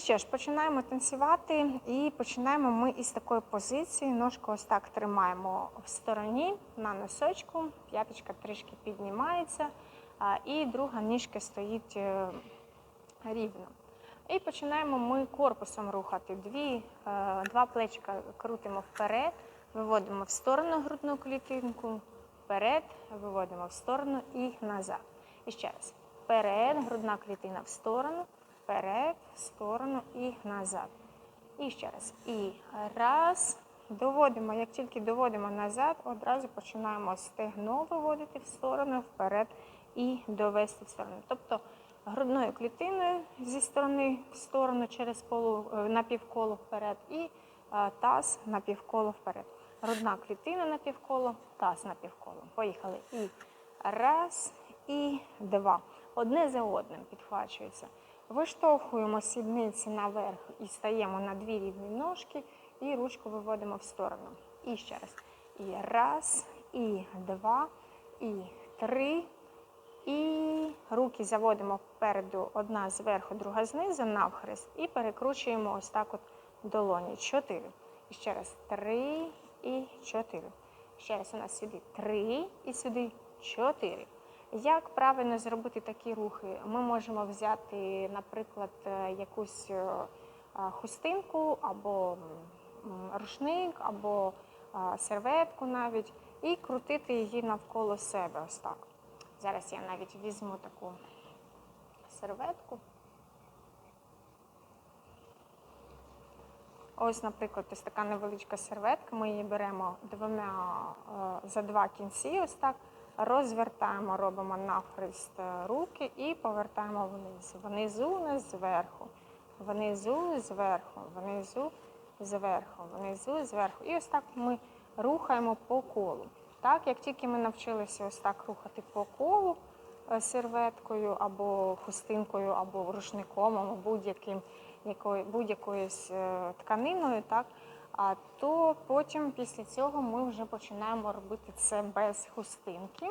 що ж, починаємо танцювати і починаємо ми із такої позиції. Ножку ось так тримаємо в стороні на носочку, п'яточка трішки піднімається, і друга ніжка стоїть е, рівно. І починаємо ми корпусом рухати. Дві, е, два плечика крутимо вперед, виводимо в сторону грудну клітинку, вперед, виводимо в сторону і назад. І ще раз. Вперед, грудна клітина в сторону, вперед, в сторону і назад. І ще раз. І раз. Доводимо, як тільки доводимо назад, одразу починаємо стегно виводити в сторону, вперед і довести в сторону. Тобто грудною клітиною зі сторони в сторону через полу е, на півколо вперед і е, таз на півколо вперед. Грудна клітина на півколо, таз на півколо. Поїхали. І раз, і два. Одне за одним підхвачується. Виштовхуємо сідниці наверх і стаємо на дві рівні ножки, і ручку виводимо в сторону. І ще раз. І раз, і два, і три. І руки заводимо впереду, одна зверху, друга знизу, навхрест. І перекручуємо ось так от долоні. Чотири. І ще раз три і чотири. Ще раз у нас сюди три і сюди чотири. Як правильно зробити такі рухи? Ми можемо взяти, наприклад, е, якусь е, хустинку або рушник, або серветку навіть, і крутити її навколо себе. Ось так. Зараз я навіть візьму таку серветку. Ось, наприклад, ось така невеличка серветка. Ми її беремо двома е, за два кінці, ось так, розвертаємо, робимо навхрест е, руки і повертаємо вниз. Внизу, вниз, зверху, внизу, зверху, внизу, зверху, внизу, зверху. І ось так ми рухаємо по колу. Так, як тільки ми навчилися ось так рухати по колу е, серветкою або хустинкою, або рушником, або будь-яким якою будь-якоюсь е, тканиною, так то потім після цього ми вже починаємо робити це без хустинки.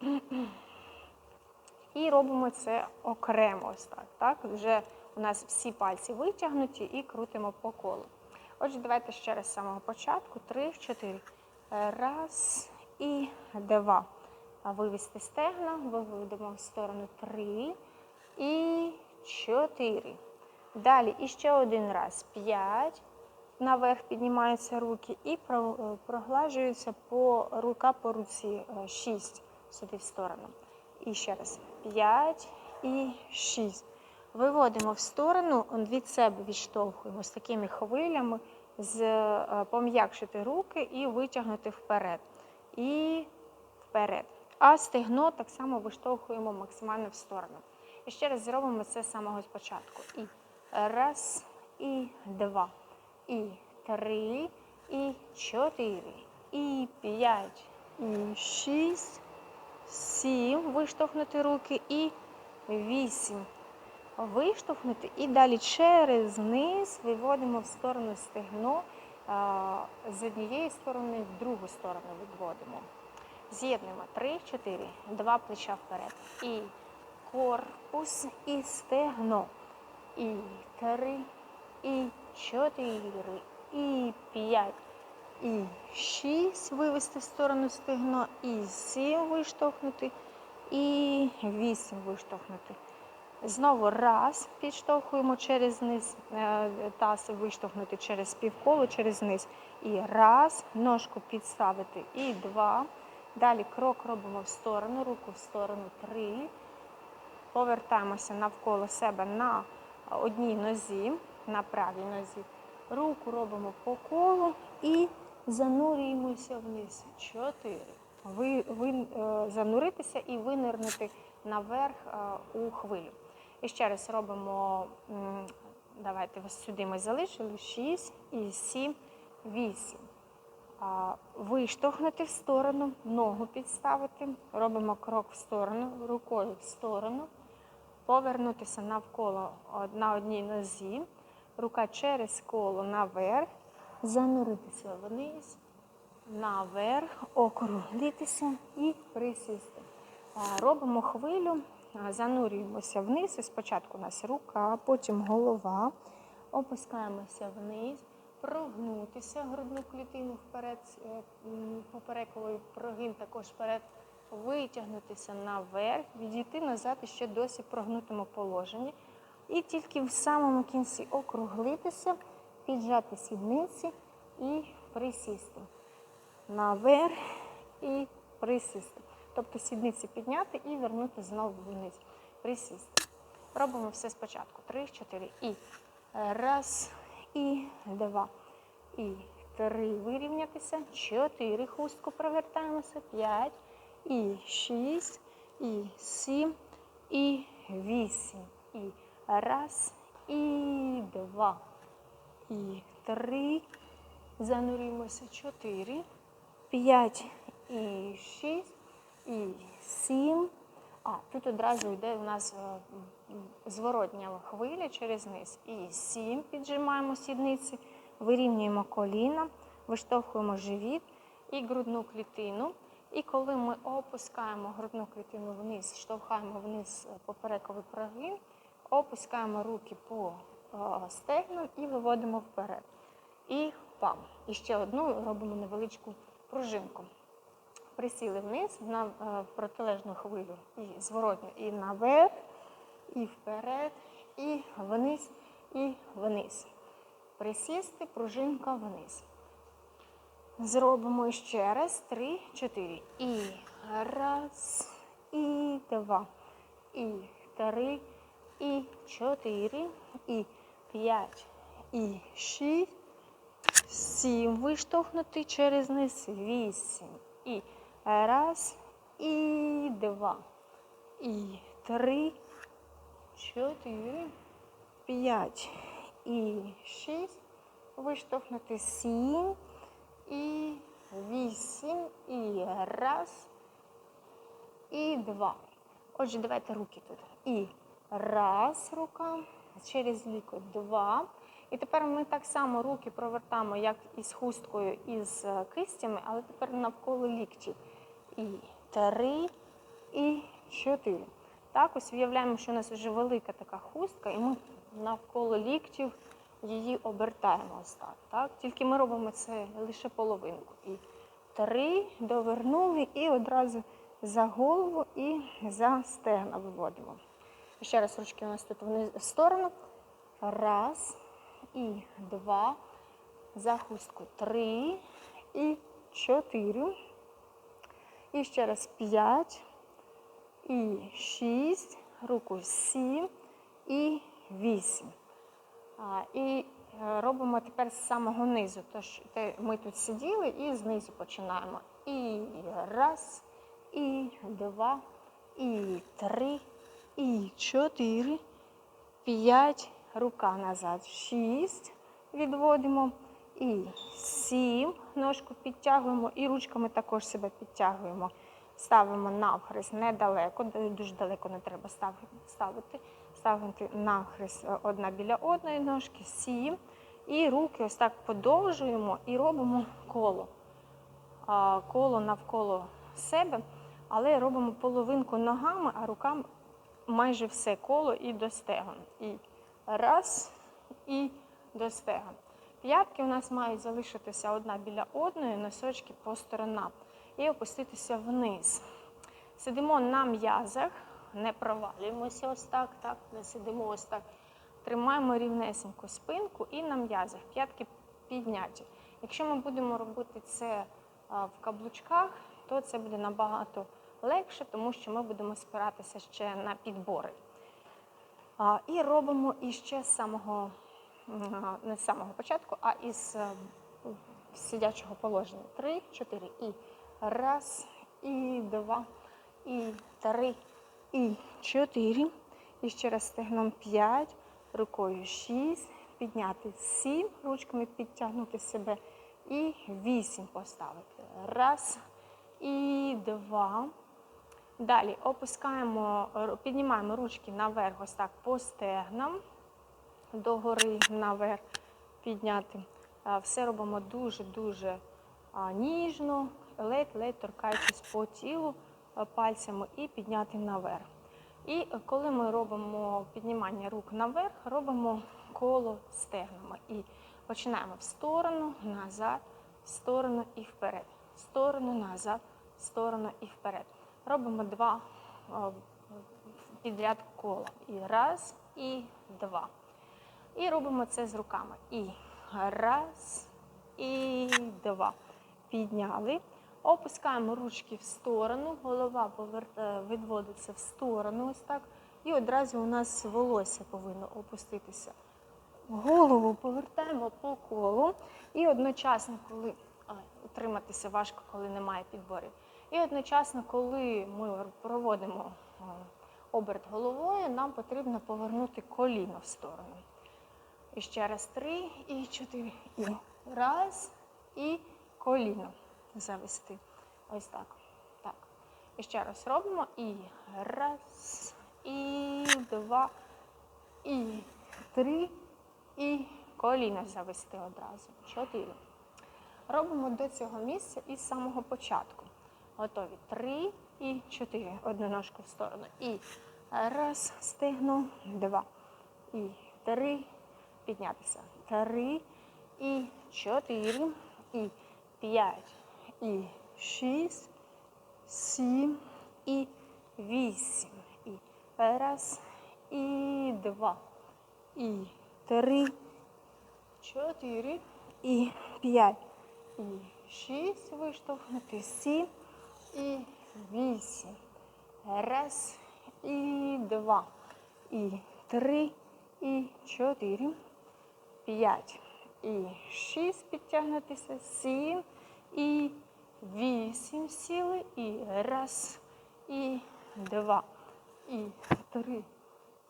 І робимо це окремо ось так. так? Вже у нас всі пальці витягнуті і крутимо по колу. Отже, давайте ще раз з самого початку. Три, чотири. Раз і два. Вивести стегна, виведемо в сторону три і чотири. Далі іще один раз. П'ять. Наверх піднімаються руки і е, проглажуються по рука по руці. е, Шість сюди в сторону. І ще раз. П'ять і шість. Виводимо в сторону, від себе відштовхуємо з такими хвилями, з, е, пом'якшити руки і витягнути вперед. І вперед. А стегно так само виштовхуємо максимально в сторону. І ще раз зробимо це з самого спочатку. І раз, і два, і три, і чотири, і п'ять, і шість, сім. Виштовхнути руки і вісім виштовхнути і далі через низ виводимо в сторону стегно, з однієї сторони в другу сторону відводимо. З'єднуємо 3, 4, два плеча вперед. І корпус, і стегно. І 3, і 4, і 5, і 6 вивести в сторону стегно, і 7 виштовхнути, і 8 виштовхнути. Знову раз підштовхуємо через низ, е, таз виштовхнути через півколо, через низ. І раз, ножку підставити. І два. Далі крок робимо в сторону, руку в сторону три. Повертаємося навколо себе на одній нозі, на правій нозі. Руку робимо по колу і занурюємося вниз. Чотири. Ви, ви, е, зануритися і винирнути наверх е, у хвилю. І ще раз робимо, давайте сюди ми залишили 6 і 7, 8. Виштовхнути в сторону, ногу підставити. Робимо крок в сторону, рукою в сторону. Повернутися навколо на одній нозі. Рука через коло наверх. Зануритися вниз, наверх, округлитися і присісти. Робимо хвилю занурюємося вниз. Спочатку у нас рука, потім голова. Опускаємося вниз, прогнутися грудну клітину вперед, е, поперековий прогин також вперед, витягнутися наверх, відійти назад і ще досі прогнутому положенні. І тільки в самому кінці округлитися, піджати сідниці і присісти. Наверх і присісти. Тобто сідниці підняти і вернути знову вниз. Присісти. Робимо все спочатку. Три, чотири. І раз, і два. І три. Вирівнятися. Чотири. Хустку провертаємося. П'ять. І шість. І сім. І вісім. І раз. І два. І три. Занурюємося. Чотири. П'ять і шість. І сім. А, тут одразу йде у нас е, зворотня хвиля через низ. І сім піджимаємо сідниці, вирівнюємо коліна, виштовхуємо живіт і грудну клітину. І коли ми опускаємо грудну клітину вниз, штовхаємо вниз е, поперековий прогин, опускаємо руки по е, стегнам і виводимо вперед. І пам. І ще одну робимо невеличку пружинку присіли вниз на е, протилежну хвилю і зворотню, і наверх, і вперед, і вниз, і вниз. Присісти, пружинка вниз. Зробимо ще раз. Три, чотири. І раз, і два, і три, і чотири, і п'ять, і шість, сім. Виштовхнути через низ. Вісім. І Раз, і два, і три, чотири, п'ять, і шість. Виштовхнути сім, і вісім, і раз, і два. Отже, давайте руки тут. І раз рука, через лікоть два. І тепер ми так само руки провертаємо, як із хусткою, із е, кистями, але тепер навколо ліктів. І три, і чотири. Так, ось уявляємо, що у нас вже велика така хустка, і ми навколо ліктів її обертаємо ось так. так. Тільки ми робимо це лише половинку. І три, довернули, і одразу за голову і за стегна виводимо. Ще раз ручки у нас тут в сторону. Раз і два. За хустку три і чотири. І ще раз п'ять. І шість. Руку сім і вісім. І е, робимо тепер з самого низу. Тож ми тут сиділи і знизу починаємо. І раз, і два, і три, і чотири, п'ять. Рука назад. Шість. Відводимо. І сім. Ножку підтягуємо. І ручками також себе підтягуємо. Ставимо навхрест недалеко, дуже далеко не треба ставити. Ставити навхрест одна біля одної ножки, сім. І руки ось так подовжуємо і робимо коло. Коло навколо себе, але робимо половинку ногами, а руками майже все коло і до стегон. І раз, і до стегон. П'ятки у нас мають залишитися одна біля одної, носочки по сторонам і опуститися вниз. Сидимо на м'язах, не провалюємося ось так, так, не сидимо ось так. Тримаємо рівнесеньку спинку і на м'язах. П'ятки підняті. Якщо ми будемо робити це в каблучках, то це буде набагато легше, тому що ми будемо спиратися ще на підбори. І робимо іще з самого, не з самого початку, а із е, сидячого положення. Три, чотири. І раз, і два, і три, і чотири. І ще раз стегном п'ять, рукою шість, підняти сім, ручками підтягнути себе. І вісім поставити. Раз, і два. Далі опускаємо, піднімаємо ручки наверх, ось так по стегнам, догори наверх підняти. Все робимо дуже-дуже ніжно, ледь-ледь торкаючись по тілу пальцями і підняти наверх. І коли ми робимо піднімання рук наверх, робимо коло стегнами. І починаємо в сторону, назад, в сторону і вперед. В сторону, назад, в сторону і вперед. Робимо два підряд кола. І раз, і два. І робимо це з руками. І раз, і два. Підняли. Опускаємо ручки в сторону, голова відводиться в сторону, ось так. І одразу у нас волосся повинно опуститися. Голову повертаємо по колу. І одночасно, коли утриматися важко, коли немає підборів. І одночасно, коли ми проводимо оберт головою, нам потрібно повернути коліно в сторону. І ще раз три, і чотири. І раз, і коліно завести. Ось так. Так. І ще раз робимо. І раз, і два, і три, і коліно завести одразу. Чотири. Робимо до цього місця із самого початку. Готові. Три і чотири. Одну ножку в сторону. І раз, стегну, два. І три. Піднятися. Три і чотири. І п'ять. І шість. Сім. І вісім. І раз. І два. І три. Чотири. І п'ять. І шість виштовхнути. Сім. І вісім. Раз. І два. І три. І чотири. П'ять. І шість підтягнутися. Сім. І вісім сіли. І раз. І два. І три.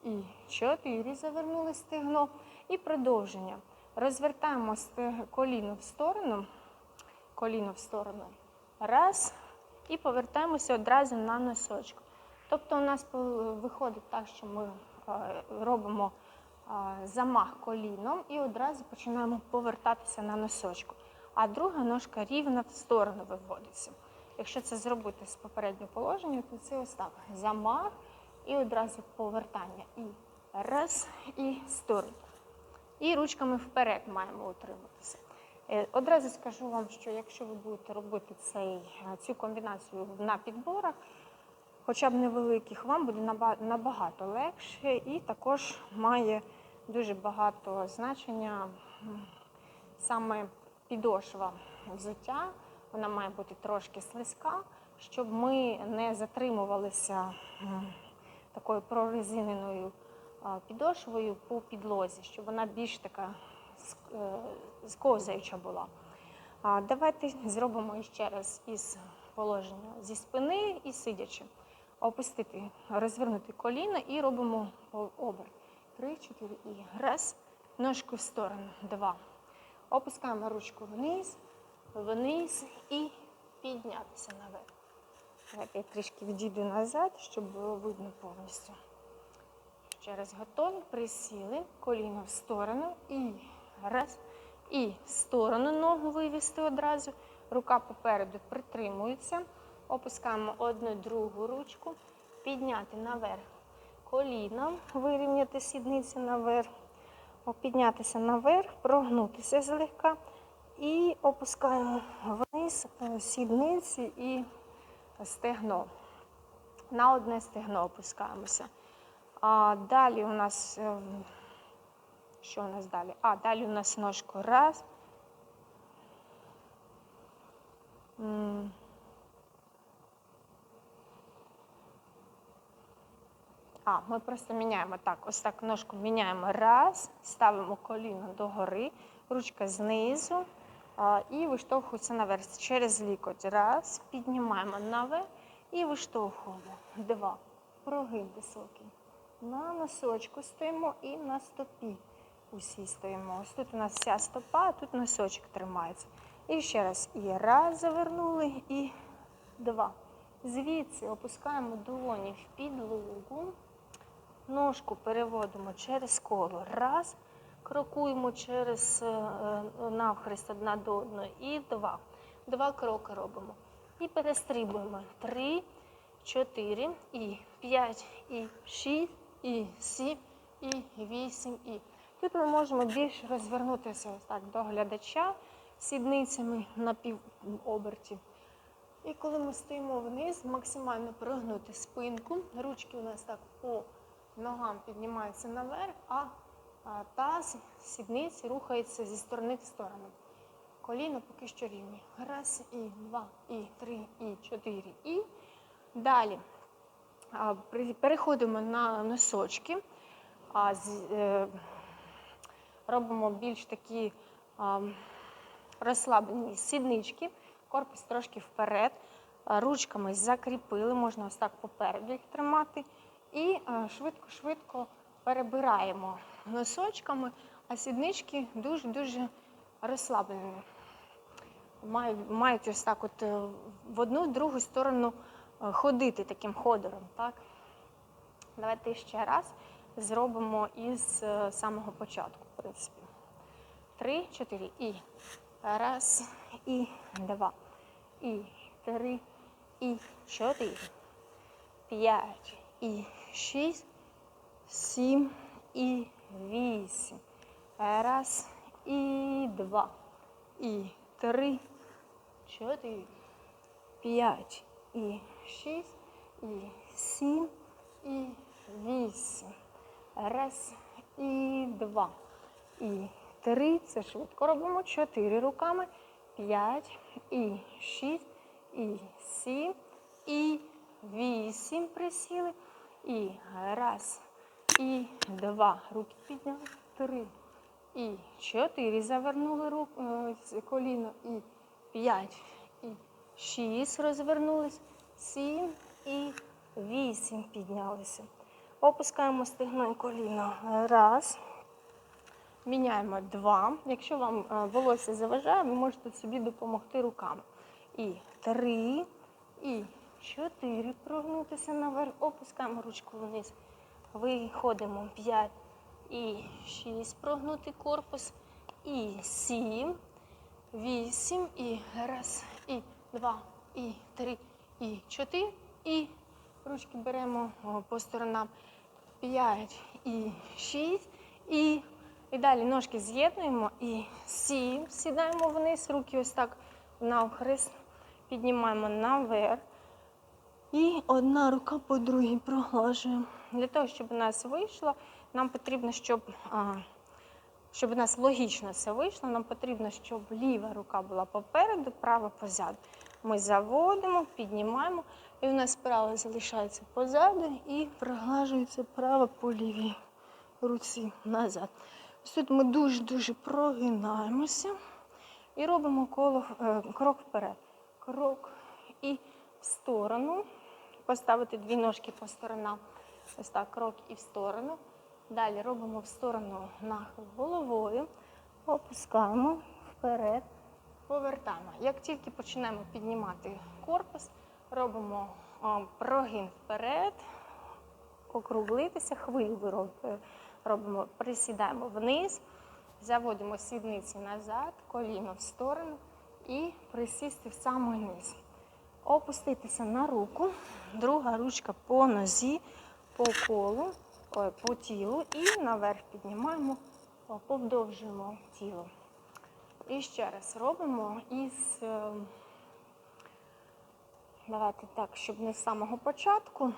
І чотири. Завернули стегно. І продовження. Розвертаємо коліно в сторону. Коліно в сторону. Раз. І повертаємося одразу на носочку. Тобто у нас виходить так, що ми е, робимо е, замах коліном і одразу починаємо повертатися на носочку. А друга ножка рівно в сторону виводиться. Якщо це зробити з попереднього положення, то це ось так. Замах і одразу повертання. І раз, і сторону. І ручками вперед маємо утриматися. Е, Одразу скажу вам, що якщо ви будете робити цей, е, цю комбінацію на підборах, хоча б невеликих, вам буде набагато легше і також має дуже багато значення саме підошва взуття. Вона має бути трошки слизька, щоб ми не затримувалися такою прорезиненою підошвою по підлозі, щоб вона більш така е, сковзаюча була. Давайте зробимо ще раз із положення зі спини і сидячи. Опустити, розвернути коліна і робимо о- оберт. Три, чотири і раз. Ножку в сторону. Два. Опускаємо ручку вниз, вниз і піднятися наверх. Давайте я трішки відійду назад, щоб було видно повністю. Ще раз готові. Присіли, коліно в сторону і раз. І в сторону ногу вивести одразу. Рука попереду притримується. Опускаємо одну другу ручку, підняти наверх коліном, вирівняти сідниці наверх, піднятися наверх, прогнутися злегка і опускаємо вниз е, сідниці і стегно. На одне стегно опускаємося. А далі у нас, е, що у нас далі? А, далі у нас ножку раз. А, ми просто міняємо так. Ось так ножку міняємо раз, ставимо коліно догори, ручка знизу а, і виштовхується наверх через лікоть. Раз, піднімаємо наверх і виштовхуємо. Два. Прогин високий. На носочку стоїмо і на стопі. Усі стоїмо. Ось тут у нас вся стопа, а тут носочок тримається. І ще раз. І раз завернули, і два. Звідси опускаємо долоні в підлогу. Ножку переводимо через коло. Раз. Крокуємо через е, е, навхрест одна до одної. І два. Два кроки робимо. І перестрибуємо. Три, чотири, і п'ять, і шість, і сім, і вісім, і. Тут ми можемо більш розвернутися ось так до глядача сідницями на півоберті. І коли ми стоїмо вниз, максимально прогнути спинку. Ручки у нас так по ногам піднімаються наверх, а таз, сідниці рухаються зі сторони в сторону. Коліна поки що рівні. Раз, і два, і три, і чотири, і далі. Переходимо на носочки. Е, робимо більш такі розслаблені сіднички, корпус трошки вперед. Ручками закріпили, можна ось так попереду їх тримати. І е, швидко-швидко перебираємо носочками, а сіднички дуже-дуже розслаблені. Мають, ось так от е, в одну, другу сторону е, ходити таким ходором. Так? Давайте ще раз зробимо із е, самого початку, в принципі. Три, чотири. І раз, і два, і три, і чотири, п'ять, і шість, сім, і вісім. Раз, і два, і три, чотири, п'ять, і шість, і сім, і вісім. Раз, і два, і три. Це швидко робимо. Чотири руками. П'ять, і шість, і сім, і вісім присіли. І раз, і два. Руки підняли. Три. І чотири. Завернули руку, е, коліно. І п'ять. І шість розвернулись. Сім і вісім піднялися. Опускаємо стегно і коліно. Раз. Міняємо два. Якщо вам е, волосся заважає, ви можете собі допомогти руками. І три, і чотири. Прогнутися наверх. Опускаємо ручку вниз. Виходимо. П'ять і шість. Прогнути корпус. І сім, вісім. І раз, і два, і три, і чотири. І ручки беремо по сторонам. П'ять і шість. І, і далі ножки з'єднуємо. І сім. Сідаємо вниз. Руки ось так навхрест. Піднімаємо наверх. І одна рука по другій проглажуємо. Для того, щоб у нас вийшло, нам потрібно, щоб, а, щоб у нас логічно це вийшло, нам потрібно, щоб ліва рука була попереду, права позаду. Ми заводимо, піднімаємо, і у нас права залишається позаду і проглажується права по лівій руці назад. Ось тут ми дуже-дуже прогинаємося і робимо коло, е, крок вперед. Крок і в сторону. Поставити дві ножки по сторонам. Ось так, крок і в сторону. Далі робимо в сторону нахил головою. Опускаємо вперед, повертаємо. Як тільки почнемо піднімати корпус, робимо а, прогин вперед, округлитися, хвилю робимо, присідаємо вниз, заводимо сідниці назад, коліно в сторону і присісти в самий низ. Опуститися на руку, друга ручка по нозі, по колу, по тілу і наверх піднімаємо, повдовжуємо тіло. І ще раз робимо із, е, давайте так, щоб не з самого початку.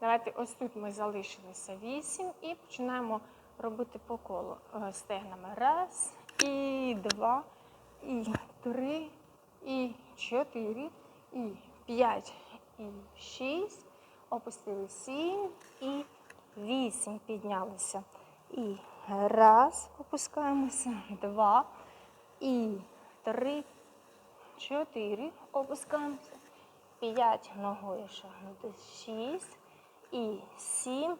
Давайте ось тут ми залишилися 8 і починаємо робити по колу е, стегнами. Раз, і два, і три, і чотири, і п'ять, і шість. Опустили сім і вісім. Піднялися. І раз, опускаємося, два, і три, чотири. Опускаємося. П'ять ногою шагнути. Шість і сім,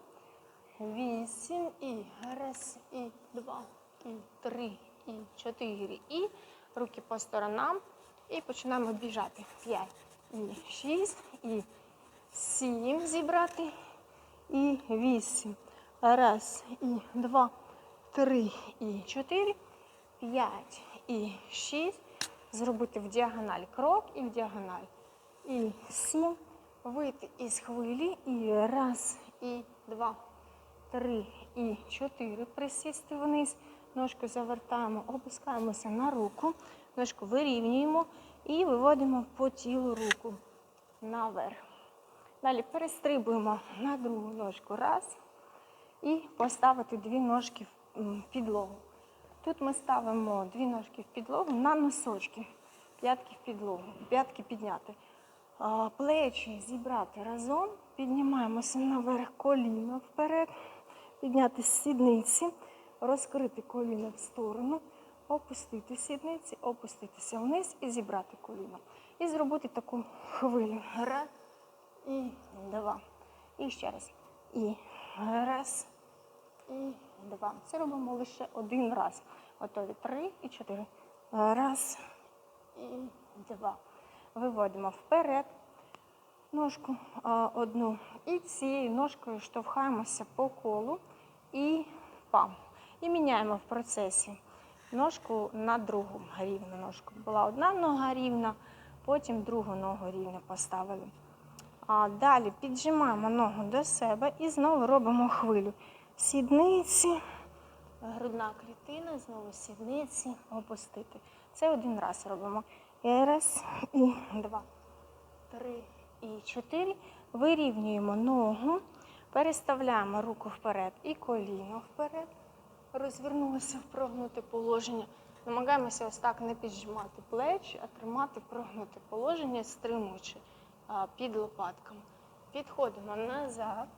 вісім, і раз, і два, і три, і чотири. І руки по сторонам. І починаємо біжати. П'ять, і шість, і сім зібрати, і вісім. Раз, і два, три, і чотири, п'ять, і шість. Зробити в діагональ крок і в діагональ. і сім. Вийти із хвилі. І раз, і два, три, і чотири. Присісти вниз. Ножку завертаємо, опускаємося на руку. Ножку вирівнюємо і виводимо по тілу руку наверх. Далі перестрибуємо на другу ножку. Раз. І поставити дві ножки в підлогу. Тут ми ставимо дві ножки в підлогу на носочки. П'ятки в підлогу. П'ятки підняти. Плечі зібрати разом. Піднімаємося наверх коліно вперед. Підняти сідниці, розкрити коліно в сторону, опустити сідниці, опуститися вниз і зібрати коліно. І зробити таку хвилю. Раз і два. І ще раз. І раз. І два. Це робимо лише один раз. Готові. Три і чотири. Раз і два. Виводимо вперед ножку одну. І цією ножкою штовхаємося по колу і пам. І міняємо в процесі ножку на другу рівну ножку. Була одна нога рівна, потім другу ногу рівно поставили. А далі піджимаємо ногу до себе і знову робимо хвилю. Сідниці, грудна клітина, знову сідниці, опустити. Це один раз робимо. І раз, і два, три, і чотири. Вирівнюємо ногу, переставляємо руку вперед і коліно вперед. Розвернулися в прогнуте положення. Намагаємося ось так не піджимати плечі, а тримати прогнуте положення, стримуючи під лопатками. Підходимо назад.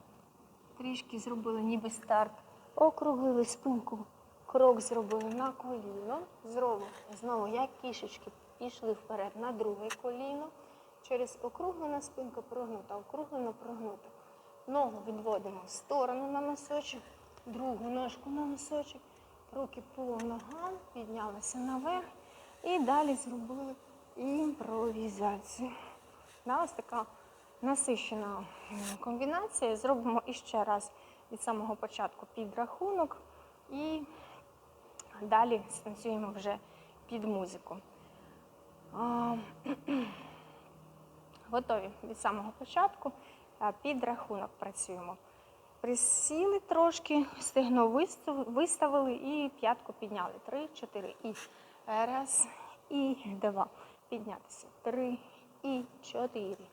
Трішки зробили ніби старт. Округлили спинку. Крок зробили на коліно. Зробимо знову, як кішечки, пішли вперед на друге коліно. Через округлена спинка прогнута, округлена, прогнута. Ногу відводимо в сторону на носочок, другу ножку на носочок, руки по ногам, піднялися наверх і далі зробили імпровізацію. Да, ось така насищена комбінація. Зробимо іще раз від самого початку підрахунок і далі станцюємо вже під музику. Готові від самого початку. А, Підрахунок працюємо. Присіли трошки, стегно виставили і п'ятку підняли. Три, чотири. І раз, і два. Піднятися. Три, і чотири.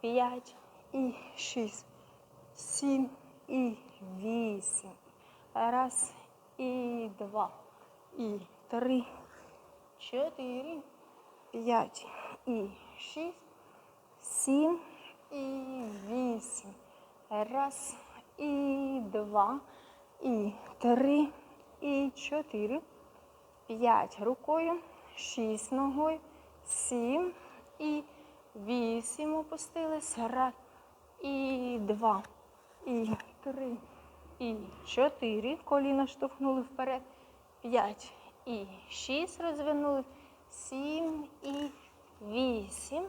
П'ять, і шість. Сім, і вісім. Раз, і два. І три, чотири, п'ять і шість, сім і вісім. Раз, і два, і три, і чотири, п'ять рукою, шість ногою, сім і вісім опустилися. Раз, і два, і три, і чотири. Коліна штовхнули вперед. П'ять і шість розвинули. Сім і вісім.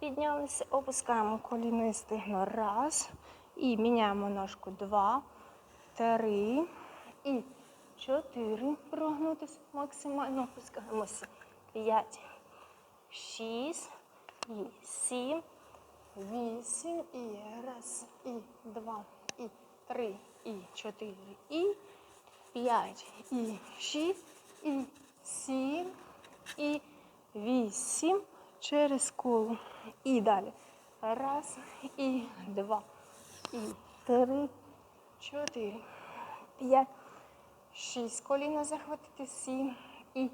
Піднялися, опускаємо коліно і стегно. Раз. І міняємо ножку. Два, три і чотири. Прогнутися максимально. Опускаємося. П'ять, шість і сім. Вісім. І раз, і два, і три, і чотири, і п'ять, і шість, і сім, і вісім через коло. І далі. Раз, і два, три, чотири, п'ять, шість. Коліна захватити, сім і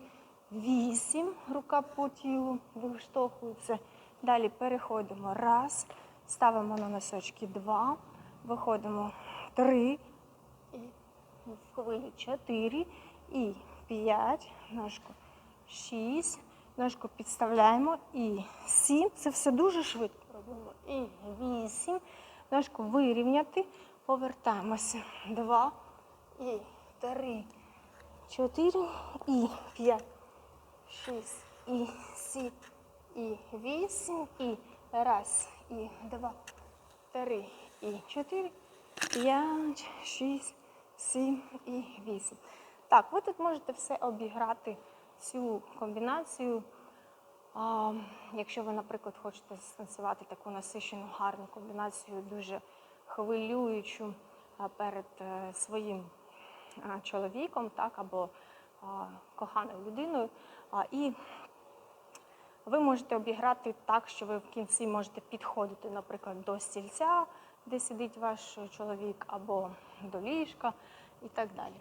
вісім. Рука по тілу виштовхується. Далі переходимо. Раз. Ставимо на носочки два. Виходимо три. І в хвилі чотири. І п'ять. Ножку шість. Ножку підставляємо. І сім. Це все дуже швидко робимо. І вісім. Ножку вирівняти. Повертаємося. Два. І три. Чотири. І п'ять. Шість. І сім. І вісім. І раз. І два. Три. І чотири. П'ять, шість, сім і вісім. Так, ви тут можете все обіграти, цю комбінацію Якщо ви, наприклад, хочете станцювати таку насичену гарну комбінацію, дуже хвилюючу перед е, своїм чоловіком, так, або коханою людиною, і ви можете обіграти так, що ви в кінці можете підходити, наприклад, до стільця, де сидить ваш чоловік, або до ліжка і так далі.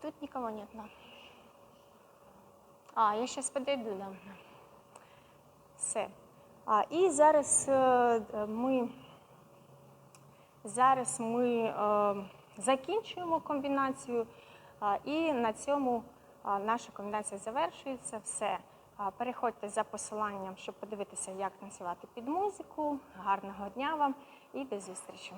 Тут никого нет, да. А, я зараз подойду, да. Все. А, і зараз е, е, ми, зараз ми е, закінчуємо комбінацію, і на цьому наша комбінація завершується. Все. Переходьте за посиланням, щоб подивитися, як танцювати під музику. Гарного дня вам і до зустрічі!